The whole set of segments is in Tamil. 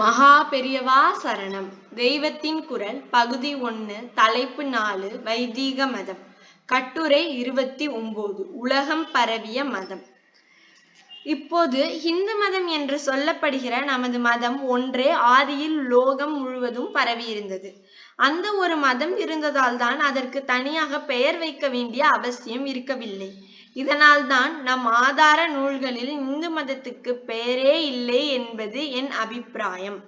மகா பெரியவா சரணம். தெய்வத்தின் குரல் பகுதி ஒன்று தலைப்பு நாலு வைதீக மதம். கட்டுரை இருபத்தி ஒன்பது உலகம் பரவிய மதம். இப்போது இந்து மதம் என்று சொல்லப்படுகிற நமது மதம் ஒன்றே ஆதியில் லோகம் முழுவதும் பரவியிருந்தது. அந்த ஒரு மதம் இருந்ததால் தான் அதற்கு தனியாக பெயர் வைக்க வேண்டிய அவசியம் இருக்கவில்லை. இதனால்தான் நம் ஆதார நூல்களில் இந்து மதத்துக்கு பெயரே இல்லை என்பது என் அபிப்பிராயம்.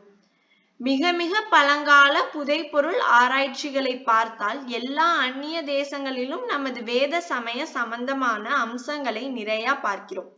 மிக மிக பழங்கால புதைப்பொருள் ஆராய்ச்சிகளை பார்த்தால் எல்லா அந்நிய தேசங்களிலும் நமது வேத சமய சம்பந்தமான அம்சங்களை நிறைய பார்க்கிறோம்.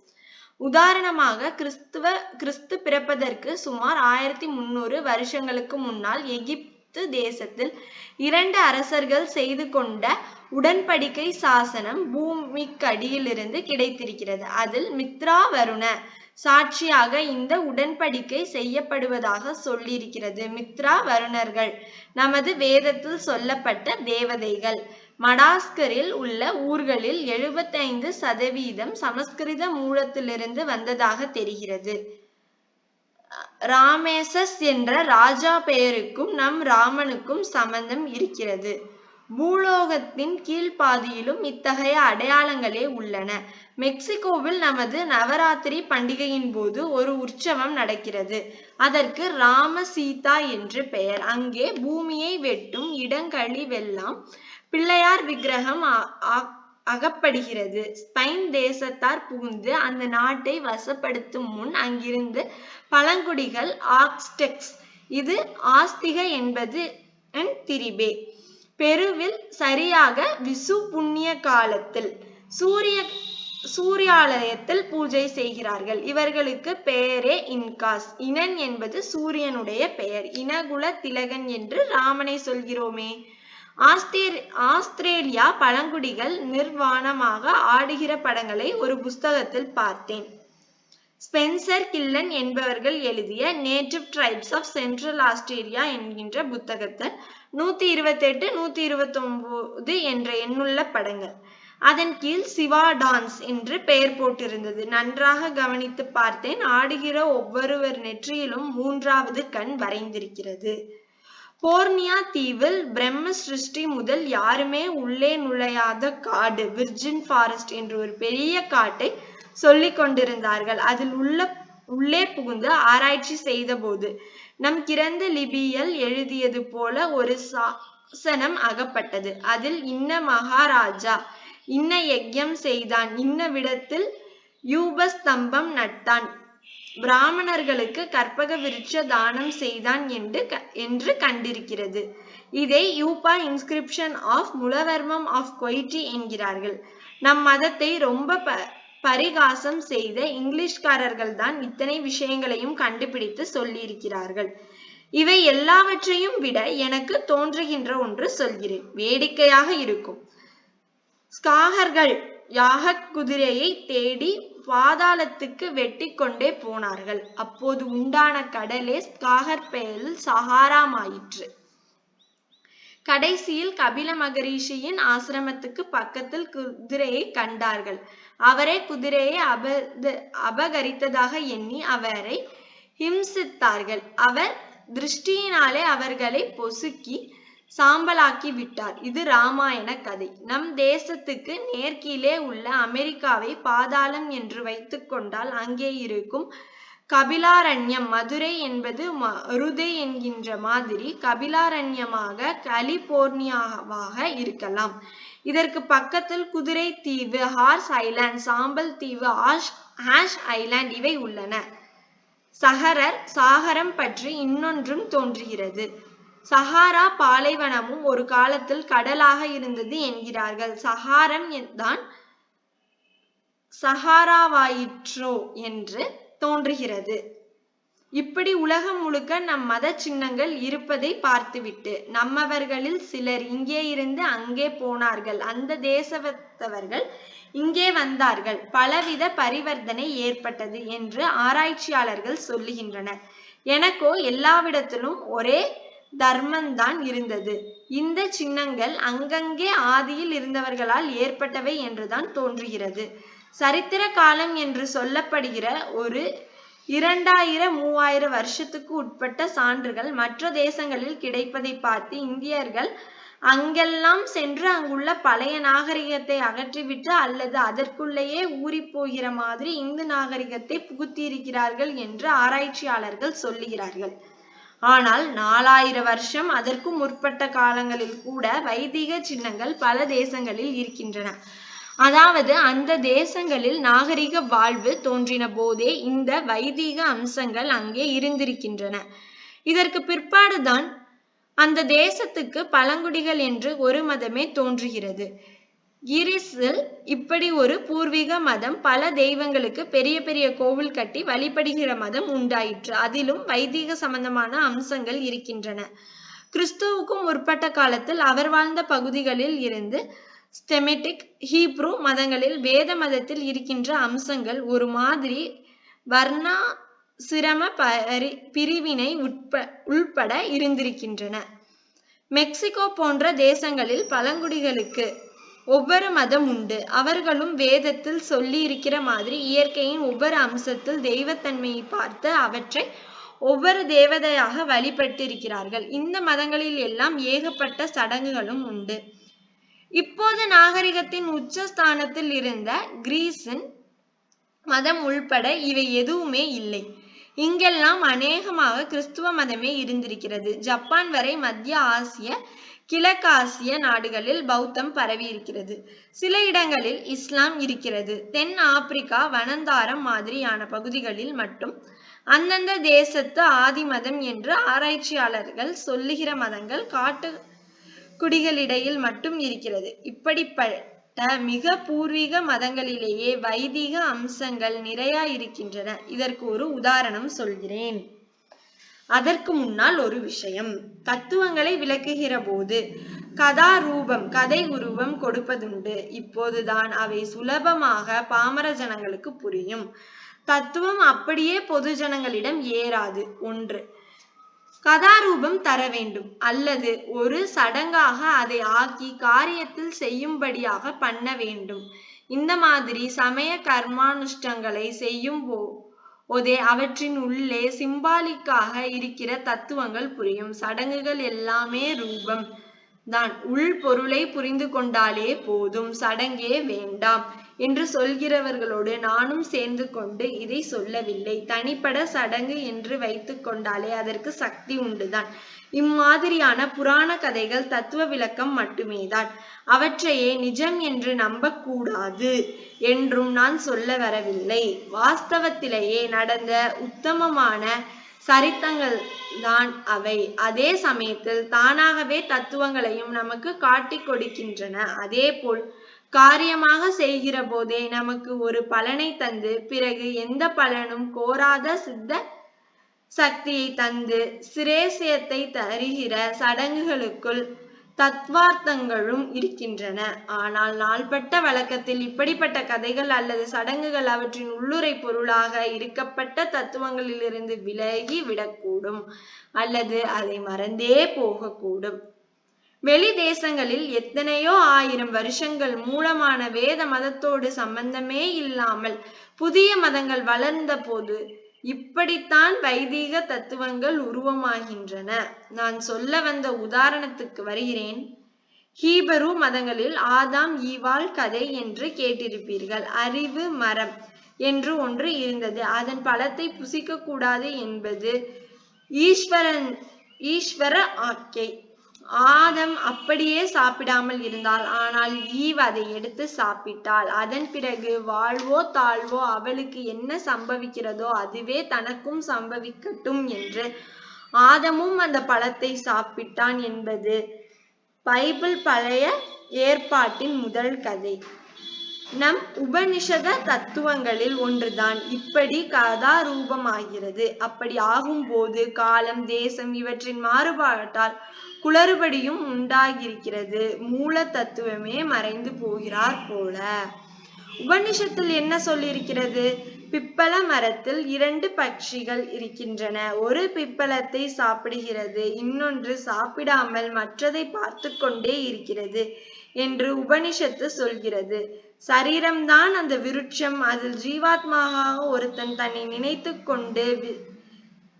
உதாரணமாக கிறிஸ்துவ கிறிஸ்து பிறப்பதற்கு சுமார் ஆயிரத்தி முன்னூறு வருஷங்களுக்கு முன்னால் எகிப்து தேசத்தில் இரண்டு அரசர்கள் செய்து கொண்ட உடன்படிக்கை சாசனம் பூமிக்கடியிலிருந்து கிடைத்திருக்கிறது. அதில் மித்ரா வருண சாட்சியாக இந்த உடன்படிக்கை செய்யப்படுவதாக சொல்லியிருக்கிறது. மித்ரா வருணர்கள் நமது வேதத்தில் சொல்லப்பட்ட தேவதைகள். மடாஸ்கரில் உள்ள ஊர்களில் எழுபத்தைந்து சதவீதம் சமஸ்கிருத மூலத்திலிருந்து வந்ததாக தெரிகிறது. ராமேசஸ் என்ற ராஜா பெயருக்கும் நம் ராமனுக்கும் சம்பந்தம் இருக்கிறது. பூலோகத்தின் கீழ்ப்பாதியிலும் இத்தகைய அடையாளங்களே உள்ளன. மெக்சிகோவில் நமது நவராத்திரி பண்டிகையின் போது ஒரு உற்சவம் நடக்கிறது. அதற்கு ராம சீதா என்று பெயர். அங்கே பூமியை வெட்டும் இடங்களிவெல்லாம் பிள்ளையார் விக்கிரகம் அகப்படுகிறது. ஸ்பெயின் தேசத்தார் புகுந்து அந்த நாட்டை வசப்படுத்தும் முன் அங்கிருந்து பழங்குடிகள் ஆக்ஸ்டெக்ஸ். இது ஆஸ்திக என்பது திரிபே. பெருவில் சரியாக விசு புண்ணிய காலத்தில் சூரிய சூரியாலயத்தில் பூஜை செய்கிறார்கள். இவர்களுக்கு பெயரே இன்காஸ். இனன் என்பது சூரியனுடைய பெயர். இனகுல திலகன் என்று ராமனை சொல்கிறோமே. ஆஸ்திரே ஆஸ்திரேலியா பழங்குடிகள் நிர்வாணமாக ஆடுகிற படங்களை ஒரு புஸ்தகத்தில் பார்த்தேன். ஸ்பென்சர் கில்லன் என்பவர்கள் எழுதிய native tribes of central Australia என்கின்ற புத்தகத்தில் நூத்தி இருபத்தி எட்டு நூத்தி இருபத்தி ஒன்பது என்ற எண்ணுள்ள படங்கள். அதன் கீழ் சிவா டான்ஸ் என்று பெயர் போட்டிருந்தது. நன்றாக கவனித்து பார்த்தேன். ஆடுகிற ஒவ்வொருவர் நெற்றியிலும் மூன்றாவது கண் வரைந்திருக்கிறது. போர்னியா தீவில் பிரம்ம சிருஷ்டி முதல் யாருமே உள்ளே நுழையாத காடு விர்ஜின் ஃபாரஸ்ட் என்று ஒரு பெரிய காட்டை சொல்லிக் கொண்டிருந்தார்கள். அதில் உள்ள உள்ளே புகுந்து ஆராய்ச்சி செய்த போது நம் கிரந்த லிபியல் எழுதியது போல ஒரு சாசனம் அகப்பட்டது. அதில் இன்ன மகாராஜா இன்ன யஜ்யம் செய்தான். இன்ன விடத்தில் யூபஸ்தம்பம் நட்டான். பிராமணர்களுக்கு கற்பக விருட்ச தானம் செய்தான் என்று என்று கண்டிருக்கிறது. இதை Yupa inscription of Mulavarman of கொயிட்டி என்கிறார்கள். நம் மதத்தை ரொம்ப ப பரிகாசம் செய்த இங்கிலீஷ்காரர்கள் தான் இத்தனை விஷயங்களையும் கண்டுபிடித்து சொல்லியிருக்கிறார்கள். இவை எல்லாவற்றையும் விட எனக்கு தோன்றுகின்ற ஒன்று சொல்கிறேன். வேடிக்கையாக இருக்கும். ஸ்காகர்கள் யாக குதிரையை தேடி பாதாளத்துக்கு வெட்டி கொண்டே போனார்கள். அப்போது உண்டான கடலே ஸ்காகர் பெயரில் சஹாராமாயிற்று கடைசியில் கபில மகரிஷியின் ஆசிரமத்துக்கு பக்கத்தில் குதிரையை கண்டார்கள். அவரே குதிரையை அப அபகரித்ததாக எண்ணி அவரை ஹிம்சித்தார்கள். அவர் திருஷ்டியினாலே அவர்களை பொசுக்கி சாம்பலாக்கி விட்டார். இது ராமாயண கதை. நம் தேசத்துக்கு நேர்கீழே உள்ள அமெரிக்காவை பாதாளம் என்று வைத்துக் கொண்டால் அங்கே இருக்கும் கபிலாரண்யம் மதுரை என்பது மருதை என்கின்ற மாதிரி கபிலாரண்யமாக கலிபோர்னியாவாக இருக்கலாம். இதற்கு பக்கத்தில் குதிரை தீவு ஹார்ஸ் ஐலாண்ட் சாம்பல் தீவு ஆஷ் ஹாஷ் ஐலாண்ட் இவை உள்ளன. சஹரர் சாகரம் பற்றி இன்னொன்றும் தோன்றுகிறது. சஹாரா பாலைவனமும் ஒரு காலத்தில் கடலாக இருந்தது என்கிறார்கள். சஹாரம் தான் சஹாராவாயிற்றோ என்று தோன்றுகிறது. இப்படி உலகம் முழுக்க நம் மத சின்னங்கள் இருப்பதை பார்த்துவிட்டு நம்மவர்களில் சிலர் இங்கே இருந்து அங்கே போனார்கள். அந்த தேசத்தவர்கள் இங்கே வந்தார்கள். பலவித பரிவர்த்தனை ஏற்பட்டது என்று ஆராய்ச்சியாளர்கள் சொல்லுகின்றனர். எனக்கோ எல்லாவிடத்திலும் ஒரே தர்மந்தான் இருந்தது. இந்த சின்னங்கள் அங்கங்கே ஆதியில் இருந்தவர்களால் ஏற்பட்டவை என்றுதான் தோன்றுகிறது. சரித்திர காலம் என்று சொல்லப்படுகிற ஒரு இரண்டாயிரம் மூவாயிரம் வருஷத்துக்கு உட்பட்ட சான்றுகள் மற்ற தேசங்களில் கிடைப்பதை பார்த்து இந்தியர்கள் அங்கெல்லாம் சென்று அங்குள்ள பழைய நாகரிகத்தை அகற்றிவிட்டு அல்லது அதற்குள்ளேயே ஊறிப் போகிற மாதிரி இந்து நாகரிகத்தை புகுத்தியிருக்கிறார்கள் என்று ஆராய்ச்சியாளர்கள் சொல்லுகிறார்கள். ஆனால் நாலாயிரம் வருஷம் அதற்கும் முற்பட்ட காலங்களில் கூட வைதிக சின்னங்கள் பல தேசங்களில் இருக்கின்றன. அதாவது அந்த தேசங்களில் நாகரிக வாழ்வு தோன்றின போதே இந்த வைதீக அம்சங்கள் அங்கே இருந்திருக்கின்றன. இதற்கு பிற்பாடுதான் அந்த தேசத்துக்கு பழங்குடிகள் என்று ஒரு மதமே தோன்றுகிறது. கிரிஸில் இப்படி ஒரு பூர்வீக மதம் பல தெய்வங்களுக்கு பெரிய பெரிய கோவில் கட்டி வழிபடுகிற மதம் உண்டாயிற்று. அதிலும் வைதீக சம்பந்தமான அம்சங்கள் இருக்கின்றன. கிறிஸ்துவுக்கும் முற்பட்ட காலத்தில் அவர் வாழ்ந்த பகுதிகளில் இருந்து ஸ்டெமெட்டிக் ஹீப்ரு மதங்களில் வேத மதத்தில் இருக்கின்ற அம்சங்கள் ஒரு மாதிரி வர்ணா சிரம பரி பிரிவினை உட்ப உள்பட இருந்திருக்கின்றன. மெக்சிகோ போன்ற தேசங்களில் பழங்குடிகளுக்கு ஒவ்வொரு மதம் உண்டு. அவர்களும் வேதத்தில் சொல்லி இருக்கிற மாதிரி இயற்கையின் ஒவ்வொரு அம்சத்தில் தெய்வத்தன்மையை பார்த்து அவற்றை ஒவ்வொரு தேவதையாக வழிபட்டிருக்கிறார்கள். இந்த மதங்களில் எல்லாம் ஏகப்பட்ட சடங்குகளும் உண்டு. இப்போது நாகரிகத்தின் உச்சஸ்தானத்தில் இருந்த கிரீஸின் மதம் உள்பட இவை எதுவுமே இல்லை. இங்கெல்லாம் அநேகமாக கிறிஸ்துவ மதமே இருந்திருக்கிறது. ஜப்பான் வரை மத்திய ஆசிய கிழக்காசிய நாடுகளில் பௌத்தம் பரவி இருக்கிறது சில இடங்களில் இஸ்லாம் இருக்கிறது. தென் ஆப்பிரிக்கா வனந்தாரம் மாதிரியான பகுதிகளில் மட்டும் அந்தந்த தேசத்து ஆதி மதம் என்று ஆராய்ச்சியாளர்கள் சொல்லுகிற மதங்கள் காட்டு குடிகளிடையில் மட்டும் இருக்கிறது. இப்படிப்பட்ட மிக பூர்வீக மதங்களிலேயே வைதிக அம்சங்கள் நிறைய இருக்கின்றன. இதற்கு ஒரு உதாரணம் சொல்கிறேன். அதற்கு முன்னால் ஒரு விஷயம். தத்துவங்களை விளக்குகிற போது கதா ரூபம் கதை உருவம் கொடுப்பதுண்டு. இப்போதுதான் அவை சுலபமாக பாமர ஜனங்களுக்கு புரியும். தத்துவம் அப்படியே பொது ஜனங்களிடம் ஏறாது. ஒன்று கதாரூபம் தர வேண்டும். அல்லது ஒரு சடங்காக அதை ஆக்கி காரியத்தில் செய்யும்படியாக பண்ண வேண்டும். இந்த மாதிரி சமய கர்மானுஷ்டங்களை செய்யும் போதே அவற்றின் உள்ளே சிம்பாலிக்காக இருக்கிற தத்துவங்கள் புரியும். சடங்குகள் எல்லாமே ரூபம். தான் உள் பொருளை புரிந்து கொண்டாலே போதும் சடங்கே வேண்டாம் என்று சொல்கிறவர்களோடு நானும் சேர்ந்து கொண்டு இதை சொல்லவில்லை. தனிப்பட சடங்கு என்று வைத்து கொண்டாலே அதற்கு சக்தி உண்டுதான். இம்மாதிரியான புராண கதைகள் தத்துவ விளக்கம் மட்டுமேதான். அவற்றையே நிஜம் என்று நம்பக்கூடாது என்றும் நான் சொல்ல வரவில்லை. வாஸ்தவத்திலேயே நடந்த உத்தமமான சரித்தங்கள் தான் அவை. அதே சமயத்தில் தானாகவே தத்துவங்களையும் நமக்கு காட்டிக் கொடுக்கின்றன. அதே போல் காரியமாக செய்கிற போதே நமக்கு ஒரு பலனை தந்து பிறகு எந்த பலனும் கோராத சித்த சக்தியை தந்து சிரேசியத்தை தருகிற சடங்குகளுக்குள் தத்வார்த்தங்களும் இருக்கின்றன. ஆனால் நாள்பட்ட வழக்கத்தில் இப்படிப்பட்ட கதைகள் அல்லது சடங்குகள் அவற்றின் உள்ளுரை பொருளாக இருக்கப்பட்ட தத்துவங்களிலிருந்து விலகி விடக்கூடும் அல்லது அதை மறந்தே போகக்கூடும். வெளி தேசங்களில் எத்தனையோ ஆயிரம் வருஷங்கள் மூலமான வேத மதத்தோடு சம்பந்தமே இல்லாமல் புதிய மதங்கள் வளர்ந்த போது இப்படித்தான் வைதீக தத்துவங்கள் உருவமாகின்றன. நான் சொல்ல வந்த உதாரணத்துக்கு வருகிறேன். ஹீபரு மதங்களில் ஆதாம் ஈவாள் கதை என்று கேட்டிருப்பீர்கள். அறிவு மரம் என்று ஒன்று இருந்தது. அதன் பழத்தை புசிக்க கூடாது என்பது ஈஸ்வரன் ஈஸ்வர ஆக்கை. ஆதம் அப்படியே சாப்பிடாமல் இருந்தாள். ஆனால் ஈவ் அதை எடுத்து சாப்பிட்டாள். அதன் பிறகு வாழ்வோ தாழ்வோ அவளுக்கு என்ன சம்பவிக்கிறதோ அதுவே தனக்கும் சம்பவிக்கட்டும் என்று ஆதமும் அந்த பழத்தை சாப்பிட்டான் என்பது பைபிள் பழைய ஏற்பாட்டின் முதல் கதை. நம் உபனிஷத தத்துவங்களில் ஒன்றுதான். இப்படி கதாரூபமாகிறது. அப்படி ஆகும்போது காலம் தேசம் இவற்றின் மாறுபாட்டால் குளறுபடியும் உண்டாகியிருக்கிறது. மூல தத்துவமே மறைந்து போகிறார் போல. உபனிஷத்தில் என்ன சொல்லியிருக்கிறது? பிப்பள மரத்தில் இரண்டு பட்சிகள் இருக்கின்றன. ஒரு பிப்பளத்தை சாப்பிடுகிறது இன்னொன்று சாப்பிடாமல் மற்றதை பார்த்து கொண்டே இருக்கிறது என்று உபனிஷத்து சொல்கிறது. சரீரம்தான் அந்த விருட்சம். அதில் ஜீவாத்மாவாக ஒருத்தன் தன்னை நினைத்து கொண்டு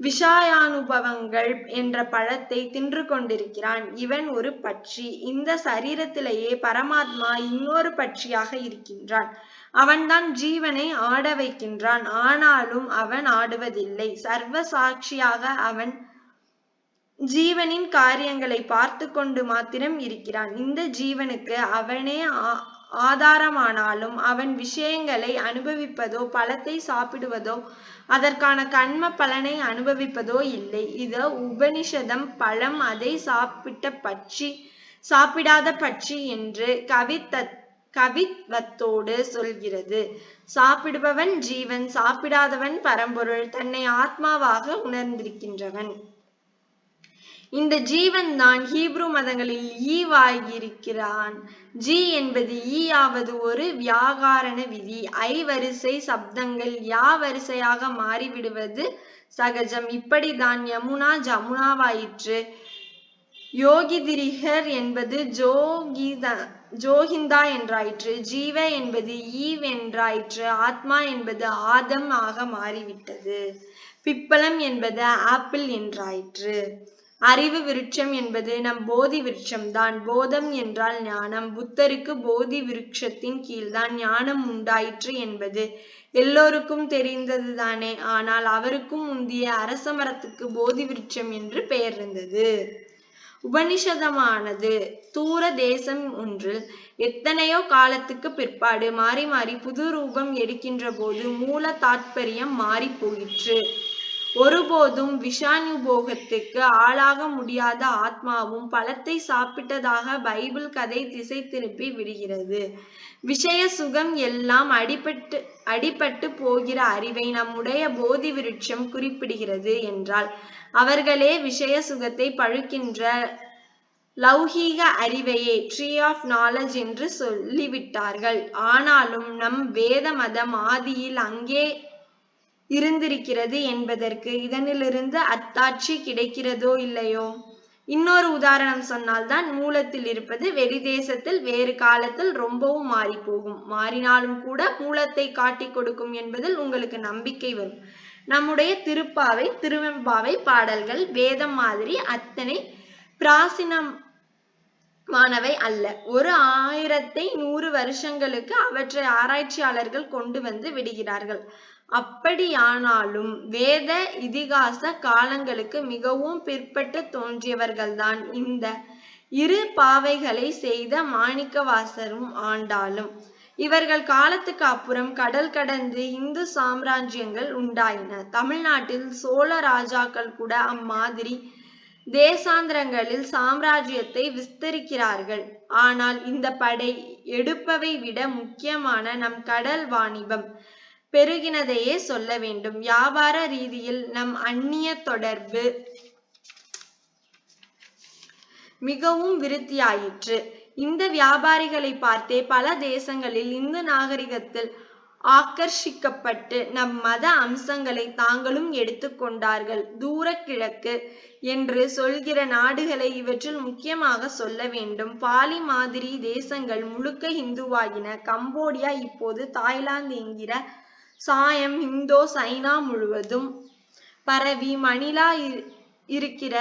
விஷாயானுபவங்கள் என்ற பழத்தை தின்று கொண்டிருக்கிறான். இவன் ஒரு பட்சி. இந்த சரீரத்திலேயே பரமாத்மா இன்னொரு பட்சியாக இருக்கின்றான். அவன்தான் ஜீவனை ஆட வைக்கின்றான். ஆனாலும் அவன் ஆடுவதில்லை. சர்வ சாட்சியாக அவன் ஜீவனின் காரியங்களை பார்த்து கொண்டு மாத்திரம் இருக்கிறான். இந்த ஜீவனுக்கு அவனே ஆதாரமானாலும் அவன் விஷயங்களை அனுபவிப்பதோ பழத்தை சாப்பிடுவதோ அதற்கான கண்ம பலனை அனுபவிப்பதோ இல்லை. இது உபனிஷதம் பழம் அதை சாப்பிட்ட பட்சி சாப்பிடாத பட்சி என்று கவித்த கவித்வத்தோடு சொல்கிறது. சாப்பிடுபவன் ஜீவன் சாப்பிடாதவன் பரம்பொருள் தன்னை ஆத்மாவாக உணர்ந்திருக்கின்றவன். இந்த ஜீவன் தான் ஹீப்ரு மதங்களில் ஈவாகியிருக்கிறான் ஜி என்பது ஈ ஆவது ஒரு வியாகாரண விதி. ஐ வரிசை சப்தங்கள் யா வரிசையாக மாறிவிடுவது சகஜம். இப்படிதான் யமுனா ஜமுனாவாயிற்று. யோகிதிரிகர் என்பது ஜோகித ஜோகிந்தா என்றாயிற்று. ஜீவ என்பது ஈவ் என்றாயிற்று. ஆத்மா என்பது ஆதம் ஆக மாறிவிட்டது. பிப்பளம் என்பது ஆப்பிள் என்றாயிற்று. அறிவு விருட்சம் என்பது நம் போதி விருட்சம்தான். போதம் என்றால் ஞானம். புத்தருக்கு போதி விருட்சத்தின் கீழ்தான் ஞானம் உண்டாயிற்று என்பது எல்லோருக்கும் தெரிந்ததுதானே. ஆனால் அவருக்கும் முந்திய அரச மரத்துக்கு போதி விருட்சம் என்று பெயர் இருந்தது. உபனிஷதமானது தூர தேசம் ஒன்றில் எத்தனையோ காலத்துக்கு பிற்பாடு மாறி மாறி புது ரூபம் எடுக்கின்ற போது மூல தாத்பரியம் மாறி போயிற்று. ஒருபோதும் விஷானுபோகத்துக்கு ஆளாக முடியாத ஆத்மாவும் பழத்தை சாப்பிட்டதாக பைபிள் கதை திசை திருப்பி விடுகிறது. விஷய சுகம் எல்லாம் அடிபட்டு அடிபட்டு போகிற அறிவை நம்முடைய போதி விருட்சம் குறிப்பிடுகிறது என்றால் அவர்களே விஷய சுகத்தை பழுக்கின்ற லௌகீக அறிவையே ட்ரீ ஆஃப் நாலேஜ் என்று சொல்லிவிட்டார்கள். ஆனாலும் நம் வேத மதம் ஆதியில் அங்கே இருந்திருக்கிறது என்பதற்கு இதனிலிருந்து அத்தாட்சி கிடைக்கிறதோ இல்லையோ? இன்னொரு உதாரணம் சொன்னால்தான் மூலத்தில் இருப்பது வெளிதேசத்தில் வேறு காலத்தில் ரொம்பவும் மாறி போகும் மாறினாலும் கூட மூலத்தை காட்டி கொடுக்கும் என்பதில் உங்களுக்கு நம்பிக்கை வரும். நம்முடைய திருப்பாவை திருவெம்பாவை பாடல்கள் வேதம் மாதிரி அத்தனை பிராசீனம் மானவை அல்ல. ஒரு ஆயிரத்தை நூறு வருஷங்களுக்கு அவற்றை ஆராய்ச்சியாளர்கள் கொண்டு வந்து விடுகிறார்கள். அப்படியானாலும் வேத இதிகாச காலங்களுக்கு மிகவும் பிற்பட்டு தோன்றியவர்கள்தான். இந்த இரு பாவைகளை செய்த மாணிக்கவாசரும் ஆண்டாளும். இவர்கள் காலத்துக்கு அப்புறம் கடல் கடந்து இந்து சாம்ராஜ்யங்கள் உண்டாயின. தமிழ்நாட்டில் சோழ ராஜாக்கள் கூட அம்மாதிரி தேசாந்திரங்களில் சாம்ராஜ்யத்தை விஸ்தரிக்கிறார்கள். ஆனால் இந்த படை எடுப்பவை விட முக்கியமான நம் கடல் வாணிபம். பெருகினதையே சொல்ல வேண்டும். வியாபார ரீதியில் நம் அந்நிய தொடர்பு மிகவும் விருத்தியாயிற்று. இந்த வியாபாரிகளை பார்த்தே பல தேசங்களில் இந்து நாகரிகத்தில் ஆக்கர்ஷிக்கப்பட்டு நம் மத அம்சங்களை தாங்களும் எடுத்துக்கொண்டார்கள் தூர கிழக்கு என்று சொல்கிற நாடுகளை இவற்றில் முக்கியமாக சொல்ல வேண்டும். பாலி மாதிரி தேசங்கள் முழுக்க இந்துவாகின. கம்போடியா இப்போது தாய்லாந்து என்கிற சாயம் இந்தோ சைனா முழுவதும் பரவி மணிலா இருக்கிற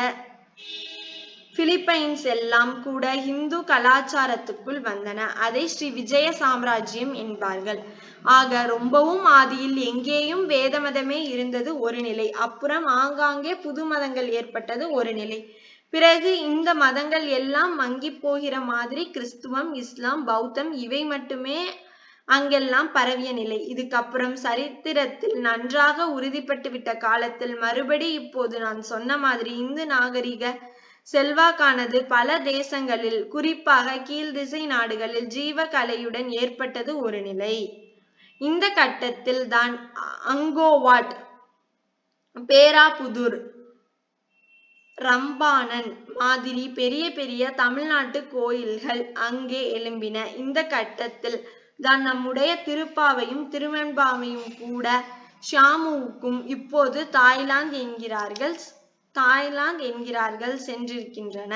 பிலிப்பைன்ஸ் எல்லாம் கூட இந்து கலாச்சாரத்துக்குள் வந்தன. அதை ஸ்ரீ விஜய சாம்ராஜ்யம் என்பார்கள். ஆக ரொம்பவும் ஆதியில் எங்கேயும் வேத மதமே இருந்தது ஒரு நிலை. அப்புறம் ஆங்காங்கே புது மதங்கள் ஏற்பட்டது ஒரு நிலை. பிறகு இந்த மதங்கள் எல்லாம் மங்கி போகிற மாதிரி கிறிஸ்துவம் இஸ்லாம் பௌத்தம் இவை மட்டுமே அங்கெல்லாம் பரவிய நிலை. இதுக்கப்புறம் சரித்திரத்தில் நன்றாக உறுதிப்பட்டு விட்ட காலத்தில் மறுபடி இப்போது நான் சொன்ன மாதிரி இந்து நாகரிக செல்வாக்கானது பல தேசங்களில் குறிப்பாக கீழ்திசை நாடுகளில் ஜீவ கலையுடன் ஏற்பட்டது ஒரு நிலை. இந்த கட்டத்தில் தான் அங்கோவாட் பேராபுதூர் ரம்பானன் மாதிரி பெரிய பெரிய தமிழ்நாட்டு கோயில்கள் அங்கே எழும்பின. இந்த கட்டத்தில் தான் நம்முடைய திருப்பாவையும் திருவெண்பாவையும் கூட ஷாமுவுக்கும் இப்போது தாய்லாந்து என்கிறார்கள் தாய்லாந்து என்கிறார்கள் சென்றிருக்கின்றன.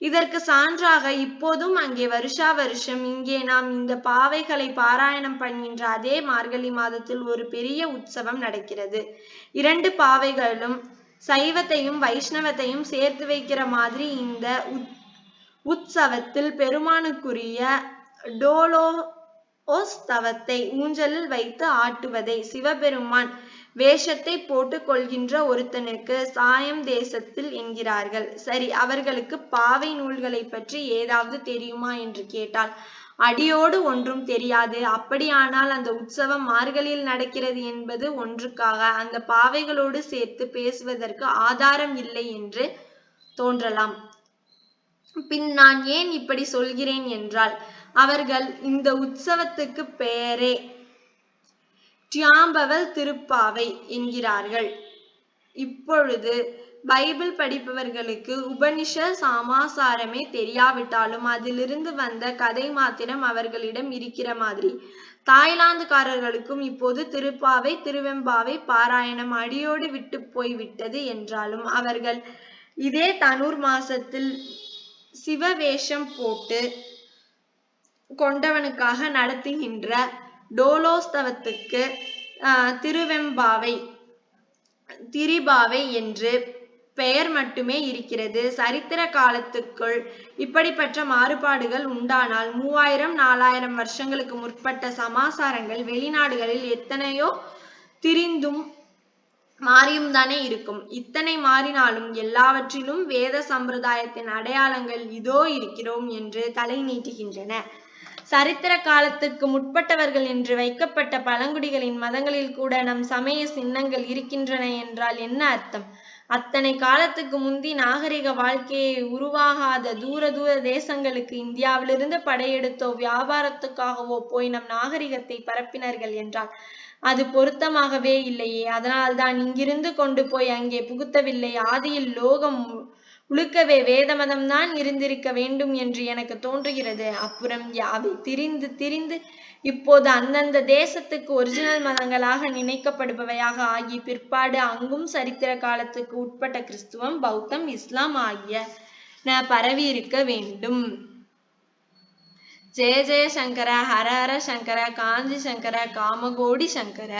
இதற்கு சான்றாக இப்போதும் அங்கே வருஷா வருஷம் இங்கே நாம் இந்த பாவைகளை பாராயணம் பண்ணுகின்ற அதே மார்கழி மாதத்தில் ஒரு பெரிய உற்சவம் நடக்கிறது. இரண்டு பாவைகளும் சைவத்தையும் வைஷ்ணவத்தையும் சேர்த்து வைக்கிற மாதிரி இந்த உற்சவத்தில் பெருமானுக்குரிய டோலோ ஸ்தவத்தை ஊஞ்சலில் வைத்து ஆட்டுவதை சிவபெருமான் வேஷத்தை போட்டுக் கொள்கின்ற ஒருத்தனுக்கு சாயம் தேசத்தில் என்கிறார்கள். சரி அவர்களுக்கு பாவை நூல்களை பற்றி ஏதாவது தெரியுமா என்று கேட்டால் அடியோடு ஒன்றும் தெரியாது. அப்படியானால் அந்த உற்சவம் மார்கழியில் நடக்கிறது என்பது ஒன்றுக்காக அந்த பாவைகளோடு சேர்த்து பேசுவதற்கு ஆதாரம் இல்லை என்று தோன்றலாம். பின் நான் ஏன் இப்படி சொல்கிறேன் என்றால் அவர்கள் இந்த உற்சவத்துக்கு பெயரே. டியாம்பவல் திருப்பாவை என்கிறார்கள். இப்பொழுது பைபிள் படிப்பவர்களுக்கு உபனிஷ சமாசாரமே தெரியாவிட்டாலும் அதிலிருந்து வந்த கதை மாத்திரம் அவர்களிடம் இருக்கிற மாதிரி. தாய்லாந்துக்காரர்களுக்கும் இப்போது திருப்பாவை திருவெம்பாவை பாராயணம் அடியோடு விட்டு போய்விட்டது என்றாலும் அவர்கள் இதே தனூர் மாசத்தில் சிவவேஷம் போட்டு கொண்டவனுக்காக நடத்துகின்ற டோலோஸ்தவத்துக்கு திருவெம்பாவை திரிபாவை என்று பெயர் மட்டுமே இருக்கிறது. சரித்திர காலத்துக்குள் இப்படிப்பட்ட மாறுபாடுகள் உண்டானால் மூவாயிரம் நாலாயிரம் வருஷங்களுக்கு முற்பட்ட சமாசாரங்கள் வெளிநாடுகளில் எத்தனையோ திரிந்தும் மாறியும் தானே இருக்கும். இத்தனை மாறினாலும் எல்லாவற்றிலும் வேத சம்பிரதாயத்தின் அடையாளங்கள் இதோ இருக்கிறோம் என்று தலை நீட்டுகின்றன. சரித்திர காலத்துக்கு முற்பட்டவர்கள் என்று வைக்கப்பட்ட பழங்குடிகளின் மதங்களில் கூட நம் சமய சின்னங்கள் இருக்கின்றன என்றால் என்ன அர்த்தம்? அத்தனை காலத்துக்கு முந்தி நாகரிக வாழ்க்கையை உருவாகாத தூர தூர தேசங்களுக்கு இந்தியாவிலிருந்து படையெடுத்தோ வியாபாரத்துக்காகவோ போய் நம் நாகரிகத்தை பரப்பினர்கள் என்றால் அது பொருத்தமாகவே இல்லையே. அதனால்தான் இங்கிருந்து கொண்டு போய் அங்கே புகுத்தவில்லை. ஆதியில் லோகம் உழுக்கவே வேதமதம்தான் இருந்திருக்க வேண்டும் என்று எனக்கு தோன்றுகிறது. அப்புறம் யாவை திரிந்து திரிந்து இப்போது அந்தந்த தேசத்துக்கு ஒரிஜினல் மதங்களாக நினைக்கப்படுபவையாக ஆகி பிற்பாடு அங்கும் சரித்திர காலத்துக்கு உட்பட்ட கிறிஸ்துவம் பௌத்தம் இஸ்லாம் ஆகிய பரவி இருக்க வேண்டும். ஜெய ஜெய சங்கர ஹர ஹர சங்கர காஞ்சி சங்கர காமகோடி சங்கர.